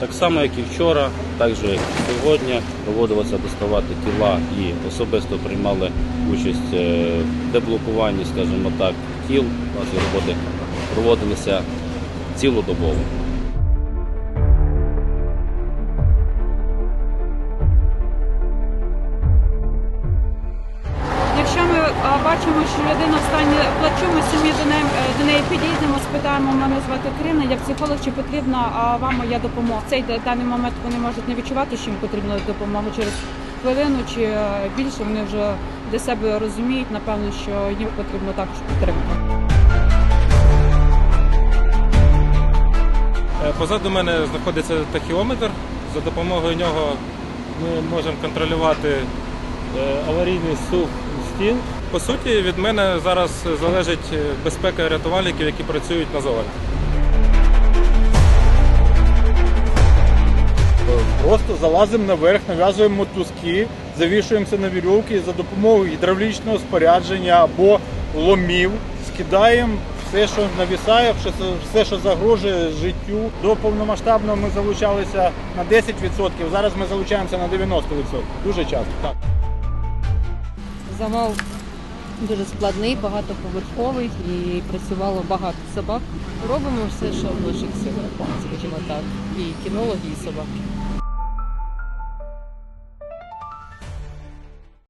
Так само, як і вчора, так же і сьогодні, доводилося доставати тіла і особисто приймали участь е, в деблокуванні, скажімо так, тіл. Наші роботи проводилися цілодобово. Бачимо, що людина в стані плачу, ми самі до неї, е, до неї підійдемо, спитаємо, мене звати Крина, як психолог, чи потрібна вам моя допомога. В цей даний момент вони можуть не відчувати, що їм потрібна допомога через хвилину чи е, більше. Вони вже для себе розуміють, напевно, що їм потрібно також підтримка. Е, Позаду мене знаходиться тахіометр. За допомогою нього ми можемо контролювати аварійний сух стін. По суті, від мене зараз залежить безпека рятувальників, які працюють на зоні. Просто залазимо наверх, нав'язуємо мотузки, завішуємося на вірьовки за допомогою гідравлічного спорядження або ломів скидаємо все, що навісає, все, все, що загрожує життю. До повномасштабного ми залучалися на 10%, зараз ми залучаємося на 90%. Дуже часто. Так. Завал дуже складний, багатоповерховий і працювало багато собак. Робимо все, що в наших силах, скажімо так, і кінологи, і собаки.